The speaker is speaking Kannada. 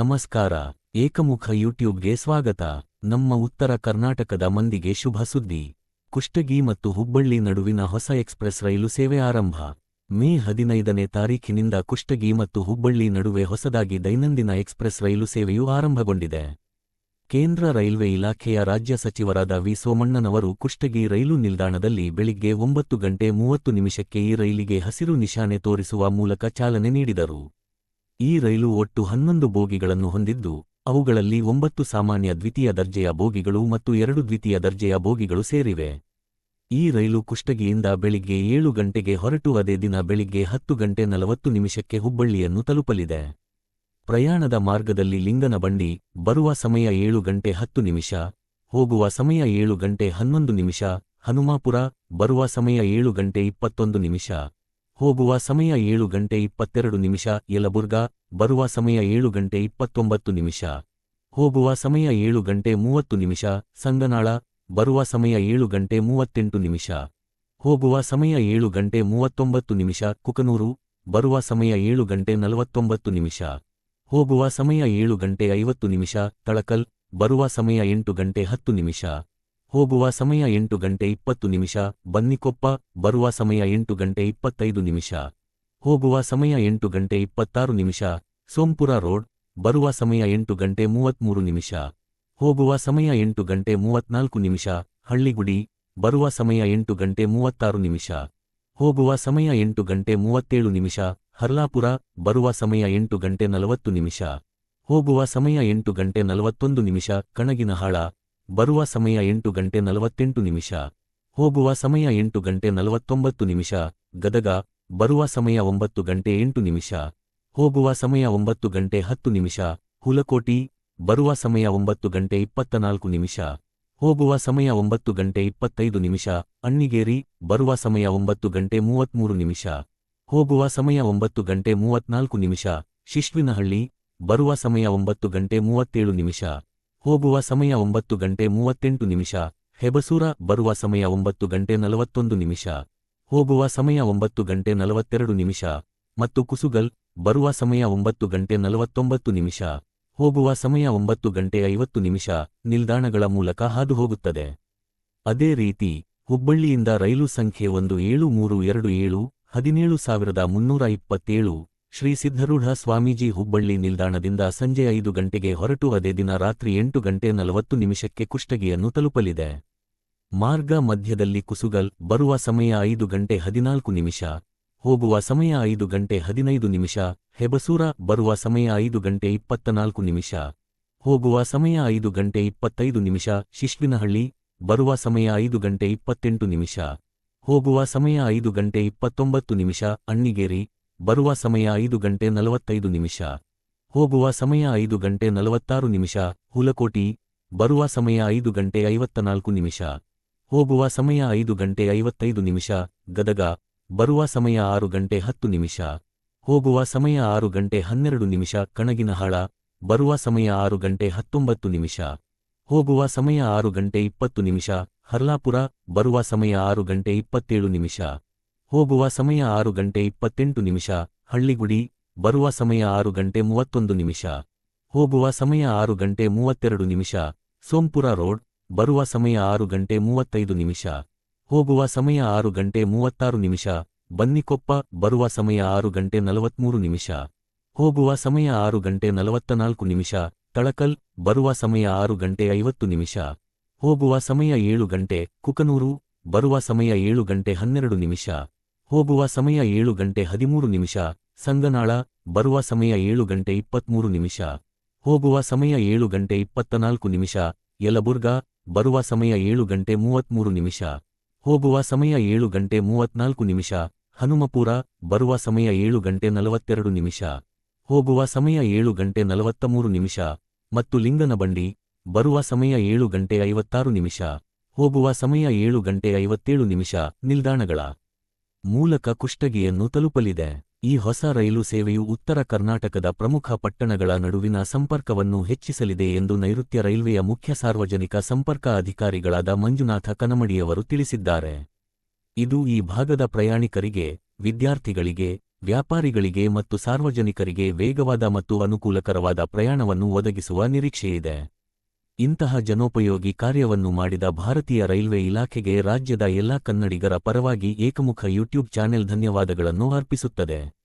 ನಮಸ್ಕಾರ, ಏಕಮುಖ ಯೂಟ್ಯೂಬ್ಗೆ ಸ್ವಾಗತ. ನಮ್ಮ ಉತ್ತರ ಕರ್ನಾಟಕದ ಮಂದಿಗೆ ಶುಭ ಸುದ್ದಿ. ಕುಷ್ಟಗಿ ಮತ್ತು ಹುಬ್ಬಳ್ಳಿ ನಡುವಿನ ಹೊಸ ಎಕ್ಸ್ಪ್ರೆಸ್ ರೈಲು ಸೇವೆ ಆರಂಭ. ಮೇ ಹದಿನೈದನೇ ತಾರೀಖಿನಿಂದ ಕುಷ್ಟಗಿ ಮತ್ತು ಹುಬ್ಬಳ್ಳಿ ನಡುವೆ ಹೊಸದಾಗಿ ದೈನಂದಿನ ಎಕ್ಸ್ಪ್ರೆಸ್ ರೈಲು ಸೇವೆಯು ಆರಂಭಗೊಂಡಿದೆ. ಕೇಂದ್ರ ರೈಲ್ವೆ ಇಲಾಖೆಯ ರಾಜ್ಯ ಸಚಿವರಾದ ವಿ ಸೋಮಣ್ಣನವರು ಕುಷ್ಟಗಿ ರೈಲು ನಿಲ್ದಾಣದಲ್ಲಿ ಬೆಳಿಗ್ಗೆ ಒಂಬತ್ತು ಗಂಟೆ ಮೂವತ್ತು ನಿಮಿಷಕ್ಕೆ ಈ ರೈಲಿಗೆ ಹಸಿರು ನಿಶಾನೆ ತೋರಿಸುವ ಮೂಲಕ ಚಾಲನೆ ನೀಡಿದರು. ಈ ರೈಲು ಒಟ್ಟು ಹನ್ನೊಂದು ಬೋಗಿಗಳನ್ನು ಹೊಂದಿದ್ದು, ಅವುಗಳಲ್ಲಿ ಒಂಬತ್ತು ಸಾಮಾನ್ಯ ದ್ವಿತೀಯ ದರ್ಜೆಯ ಬೋಗಿಗಳು ಮತ್ತು ಎರಡು ದ್ವಿತೀಯ ದರ್ಜೆಯ ಬೋಗಿಗಳು ಸೇರಿವೆ. ಈ ರೈಲು ಕುಷ್ಟಗಿಯಿಂದ ಬೆಳಿಗ್ಗೆ ಏಳು ಗಂಟೆಗೆ ಹೊರಟು, ಅದೇ ದಿನ ಬೆಳಿಗ್ಗೆ ಹತ್ತು ಗಂಟೆ ನಲವತ್ತು ನಿಮಿಷಕ್ಕೆ ಹುಬ್ಬಳ್ಳಿಯನ್ನು ತಲುಪಲಿದೆ. ಪ್ರಯಾಣದ ಮಾರ್ಗದಲ್ಲಿ ಲಿಂಗನ ಬಂಡಿ, ಬರುವ ಸಮಯ ಏಳು ಗಂಟೆ ಹತ್ತು ನಿಮಿಷ, ಹೋಗುವ ಸಮಯ ಏಳು ಗಂಟೆ ಹನ್ನೊಂದು ನಿಮಿಷ, ಹನುಮಾಪುರ, ಬರುವ ಸಮಯ ಏಳು ಗಂಟೆ ಇಪ್ಪತ್ತೊಂದು ನಿಮಿಷ. ಹೋಗುವ ಸಮಯ ಏಳು ಗಂಟೆ ಇಪ್ಪತ್ತೆರಡು ನಿಮಿಷ, ಯಲಬುರ್ಗಾ, ಬರುವ ಸಮಯ ಏಳು ಗಂಟೆ ಇಪ್ಪತ್ತೊಂಬತ್ತು ನಿಮಿಷ. ಹೋಗುವ ಸಮಯ ಏಳು ಗಂಟೆ ಮೂವತ್ತು ನಿಮಿಷ, ಸಂಗನಾಳ, ಬರುವ ಸಮಯ ಏಳು ಗಂಟೆ ಮೂವತ್ತೆಂಟು ನಿಮಿಷ. ಹೋಗುವ ಸಮಯ ಏಳು ಗಂಟೆ ಮೂವತ್ತೊಂಬತ್ತು ನಿಮಿಷ, ಕುಕನೂರು, ಬರುವ ಸಮಯ ಏಳು ಗಂಟೆ ನಲವತ್ತೊಂಬತ್ತು ನಿಮಿಷ. ಹೋಗುವ ಸಮಯ ಏಳು ಗಂಟೆ ಐವತ್ತು ನಿಮಿಷ, ತಳಕಲ್, ಬರುವ ಸಮಯ ಎಂಟು ಗಂಟೆ ಹತ್ತು ನಿಮಿಷ. ಹೋಗುವ ಸಮಯ ಎಂಟು ಗಂಟೆ ಇಪ್ಪತ್ತು ನಿಮಿಷ, ಬನ್ನಿಕೊಪ್ಪ, ಬರುವ ಸಮಯ ಎಂಟು ಗಂಟೆ ಇಪ್ಪತ್ತೈದು ನಿಮಿಷ. ಹೋಗುವ ಸಮಯ ಎಂಟು ಗಂಟೆ ಇಪ್ಪತ್ತಾರು ನಿಮಿಷ, ಸೋಂಪುರ ರೋಡ್, ಬರುವ ಸಮಯ ಎಂಟು ಗಂಟೆ ಮೂವತ್ಮೂರು ನಿಮಿಷ. ಹೋಗುವ ಸಮಯ ಎಂಟು ಗಂಟೆ ಮೂವತ್ನಾಲ್ಕು ನಿಮಿಷ, ಹಳ್ಳಿಗುಡಿ, ಬರುವ ಸಮಯ ಎಂಟು ಗಂಟೆ ಮೂವತ್ತಾರು ನಿಮಿಷ. ಹೋಗುವ ಸಮಯ ಎಂಟು ಗಂಟೆ ಮೂವತ್ತೇಳು ನಿಮಿಷ, ಹರ್ಲಾಪುರ, ಬರುವ ಸಮಯ ಎಂಟು ಗಂಟೆ ನಲವತ್ತು ನಿಮಿಷ. ಹೋಗುವ ಸಮಯ ಎಂಟು ಗಂಟೆ ನಲವತ್ತೊಂದು ನಿಮಿಷ, ಕಣಗಿನಹಾಳ ಬರುವ ಸಮಯ ಎಂಟು ಗಂಟೆ ನಲವತ್ತೆಂಟು ನಿಮಿಷ. ಹೋಗುವ ಸಮಯ ಎಂಟು ಗಂಟೆ ನಲವತ್ತೊಂಬತ್ತು ನಿಮಿಷ. ಗದಗ, ಬರುವ ಸಮಯ ಒಂಬತ್ತು ಗಂಟೆ ಎಂಟು ನಿಮಿಷ. ಹೋಗುವ ಸಮಯ ಒಂಬತ್ತು ಗಂಟೆ ಹತ್ತು ನಿಮಿಷ. ಹುಲಕೋಟಿ, ಬರುವ ಸಮಯ ಒಂಬತ್ತು ಗಂಟೆ ಇಪ್ಪತ್ತ ನಾಲ್ಕು ನಿಮಿಷ. ಹೋಗುವ ಸಮಯ ಒಂಬತ್ತು ಗಂಟೆ ಇಪ್ಪತ್ತೈದು ನಿಮಿಷ. ಅಣ್ಣಿಗೇರಿ, ಬರುವ ಸಮಯ ಒಂಬತ್ತು ಗಂಟೆ ಮೂವತ್ಮೂರು ನಿಮಿಷ. ಹೋಗುವ ಸಮಯ ಒಂಬತ್ತು ಗಂಟೆ ಮೂವತ್ನಾಲ್ಕು ನಿಮಿಷ. ಶಿಶ್ವಿನಹಳ್ಳಿ, ಬರುವ ಸಮಯ ಒಂಬತ್ತು ಗಂಟೆ ಮೂವತ್ತೇಳು ನಿಮಿಷ. ಹೋಗುವ ಸಮಯ ಒಂಬತ್ತು ಗಂಟೆ ಮೂವತ್ತೆಂಟು ನಿಮಿಷ, ಹೆಬಸೂರ ಬರುವ ಸಮಯ ಒಂಬತ್ತು ಗಂಟೆ ನಲವತ್ತೊಂದು ನಿಮಿಷ, ಹೋಗುವ ಸಮಯ ಒಂಬತ್ತು ಗಂಟೆ ನಲವತ್ತೆರಡು ನಿಮಿಷ ಮತ್ತು ಕುಸುಗಲ್ ಬರುವ ಸಮಯ ಒಂಬತ್ತು ಗಂಟೆ ನಲವತ್ತೊಂಬತ್ತು ನಿಮಿಷ, ಹೋಗುವ ಸಮಯ ಒಂಬತ್ತು ಗಂಟೆ ಐವತ್ತು ನಿಮಿಷ ನಿಲ್ದಾಣಗಳ ಮೂಲಕ ಹಾದುಹೋಗುತ್ತದೆ. ಅದೇ ರೀತಿ, ಹುಬ್ಬಳ್ಳಿಯಿಂದ ರೈಲು ಸಂಖ್ಯೆ ಒಂದು ಏಳು ಮೂರು ಎರಡು ಏಳು, ಹದಿನೇಳು ಸಾವಿರದ ಮುನ್ನೂರ ಇಪ್ಪತ್ತೇಳು ಶ್ರೀ ಸಿದ್ಧರೂಢ ಸ್ವಾಮೀಜಿ ಹುಬ್ಬಳ್ಳಿ ನಿಲ್ದಾಣದಿಂದ ಸಂಜೆ ಐದು ಗಂಟೆಗೆ ಹೊರಟು ಅದೇ ದಿನ ರಾತ್ರಿ ಎಂಟು ಗಂಟೆ ನಲವತ್ತು ನಿಮಿಷಕ್ಕೆ ಕುಷ್ಟಗಿಯನ್ನು ತಲುಪಲಿದೆ. ಮಾರ್ಗ ಮಧ್ಯದಲ್ಲಿ ಕುಸುಗಲ್, ಬರುವ ಸಮಯ ಐದು ಗಂಟೆ ಹದಿನಾಲ್ಕು ನಿಮಿಷ, ಹೋಗುವ ಸಮಯ ಐದು ಗಂಟೆ ಹದಿನೈದು ನಿಮಿಷ, ಹೆಬಸೂರ, ಬರುವ ಸಮಯ ಐದು ಗಂಟೆ ಇಪ್ಪತ್ತನಾಲ್ಕು ನಿಮಿಷ, ಹೋಗುವ ಸಮಯ ಐದು ಗಂಟೆ ಇಪ್ಪತ್ತೈದು ನಿಮಿಷ, ಶಿಶ್ವಿನಹಳ್ಳಿ, ಬರುವ ಸಮಯ ಐದು ಗಂಟೆ ಇಪ್ಪತ್ತೆಂಟು ನಿಮಿಷ, ಹೋಗುವ ಸಮಯ ಐದು ಗಂಟೆ ಇಪ್ಪತ್ತೊಂಬತ್ತು ನಿಮಿಷ, ಅಣ್ಣಿಗೇರಿ ಬರುವ ಸಮಯ ಐದು ಗಂಟೆ ನಲವತ್ತೈದು ನಿಮಿಷ. ಹೋಗುವ ಸಮಯ ಐದು ಗಂಟೆ ನಲವತ್ತಾರು ನಿಮಿಷ. ಹುಲಕೋಟಿ, ಬರುವ ಸಮಯ ಐದು ಗಂಟೆ ಐವತ್ತನಾಲ್ಕು ನಿಮಿಷ. ಹೋಗುವ ಸಮಯ ಐದು ಗಂಟೆ ಐವತ್ತೈದು ನಿಮಿಷ. ಗದಗ, ಬರುವ ಸಮಯ ಆರು ಗಂಟೆ ಹತ್ತು ನಿಮಿಷ. ಹೋಗುವ ಸಮಯ ಆರು ಗಂಟೆ ಹನ್ನೆರಡು ನಿಮಿಷ. ಕಣಗಿನಹಾಳ, ಬರುವ ಸಮಯ ಆರು ಗಂಟೆ ಹತ್ತೊಂಬತ್ತು ನಿಮಿಷ. ಹೋಗುವ ಸಮಯ ಆರು ಗಂಟೆ ಇಪ್ಪತ್ತು ನಿಮಿಷ. ಹರ್ಲಾಪುರ, ಬರುವ ಸಮಯ ಆರು ಗಂಟೆ ಇಪ್ಪತ್ತೇಳು ನಿಮಿಷ. ಹೋಗುವ ಸಮಯ ಆರು ಗಂಟೆ ಇಪ್ಪತ್ತೆಂಟು ನಿಮಿಷ, ಹಳ್ಳಿಗುಡಿ, ಬರುವ ಸಮಯ ಆರು ಗಂಟೆ ಮೂವತ್ತೊಂದು ನಿಮಿಷ. ಹೋಗುವ ಸಮಯ ಆರು ಗಂಟೆ ಮೂವತ್ತೆರಡು ನಿಮಿಷ, ಸೋಂಪುರ ರೋಡ್, ಬರುವ ಸಮಯ ಆರು ಗಂಟೆ ಮೂವತ್ತೈದು ನಿಮಿಷ. ಹೋಗುವ ಸಮಯ ಆರು ಗಂಟೆ ಮೂವತ್ತಾರು ನಿಮಿಷ, ಬನ್ನಿಕೊಪ್ಪ, ಬರುವ ಸಮಯ ಆರು ಗಂಟೆ ನಲವತ್ಮೂರು ನಿಮಿಷ. ಹೋಗುವ ಸಮಯ ಆರು ಗಂಟೆ ನಲವತ್ತ ನಾಲ್ಕು ನಿಮಿಷ, ತಳಕಲ್, ಬರುವ ಸಮಯ ಆರು ಗಂಟೆ ಐವತ್ತು ನಿಮಿಷ. ಹೋಗುವ ಸಮಯ ಏಳು ಗಂಟೆ ಕುಕನೂರು, ಬರುವ ಸಮಯ ಏಳು ಗಂಟೆ ಹನ್ನೆರಡು ನಿಮಿಷ. ಹೋಗುವ ಸಮಯ ಏಳು ಗಂಟೆ ಹದಿಮೂರು ನಿಮಿಷ, ಸಂಗನಾಳ, ಬರುವ ಸಮಯ ಏಳು ಗಂಟೆ ಇಪ್ಪತ್ಮೂರು ನಿಮಿಷ, ಹೋಗುವ ಸಮಯ ಏಳು ಗಂಟೆ ಇಪ್ಪತ್ತನಾಲ್ಕು ನಿಮಿಷ, ಯಲಬುರ್ಗ, ಬರುವ ಸಮಯ ಏಳು ಗಂಟೆ ಮೂವತ್ಮೂರು ನಿಮಿಷ, ಹೋಗುವ ಸಮಯ ಏಳು ಗಂಟೆ ಮೂವತ್ನಾಲ್ಕು ನಿಮಿಷ, ಹನುಮಪುರ, ಬರುವ ಸಮಯ ಏಳು ಗಂಟೆ ನಲವತ್ತೆರಡು ನಿಮಿಷ, ಹೋಗುವ ಸಮಯ ಏಳು ಗಂಟೆ ನಲವತ್ತ ಮೂರು ನಿಮಿಷ ಮತ್ತು ಲಿಂಗನಬಂಡಿ, ಬರುವ ಸಮಯ ಏಳು ಗಂಟೆ ಐವತ್ತಾರು ನಿಮಿಷ, ಹೋಗುವ ಸಮಯ ಏಳು ಗಂಟೆ ಐವತ್ತೇಳು ನಿಮಿಷ, ನಿಲ್ದಾಣಗಳ ಮೂಲಕ ಕುಷ್ಟಗಿಯನ್ನು ತಲುಪಲಿದೆ. ಈ ಹೊಸ ರೈಲು ಸೇವೆಯು ಉತ್ತರ ಕರ್ನಾಟಕದ ಪ್ರಮುಖ ಪಟ್ಟಣಗಳ ನಡುವಿನ ಸಂಪರ್ಕವನ್ನು ಹೆಚ್ಚಿಸಲಿದೆ ಎಂದು ನೈಋತ್ಯ ರೈಲ್ವೆಯ ಮುಖ್ಯ ಸಾರ್ವಜನಿಕ ಸಂಪರ್ಕ ಅಧಿಕಾರಿಗಳಾದ ಮಂಜುನಾಥ ಕನಮಡಿಯವರು ತಿಳಿಸಿದ್ದಾರೆ. ಇದು ಈ ಭಾಗದ ಪ್ರಯಾಣಿಕರಿಗೆ, ವಿದ್ಯಾರ್ಥಿಗಳಿಗೆ, ವ್ಯಾಪಾರಿಗಳಿಗೆ ಮತ್ತು ಸಾರ್ವಜನಿಕರಿಗೆ ವೇಗವಾದ ಮತ್ತು ಅನುಕೂಲಕರವಾದ ಪ್ರಯಾಣವನ್ನು ಒದಗಿಸುವ ನಿರೀಕ್ಷೆಯಿದೆ. ಇಂತಹ ಜನೋಪಯೋಗಿ ಕಾರ್ಯವನ್ನು ಮಾಡಿದ ಭಾರತೀಯ ರೈಲ್ವೆ ಇಲಾಖೆಗೆ ರಾಜ್ಯದ ಎಲ್ಲಾ ಕನ್ನಡಿಗರ ಪರವಾಗಿ ಏಕಮುಖ ಯೂಟ್ಯೂಬ್ ಚಾನೆಲ್ ಧನ್ಯವಾದಗಳನ್ನು ಅರ್ಪಿಸುತ್ತದೆ.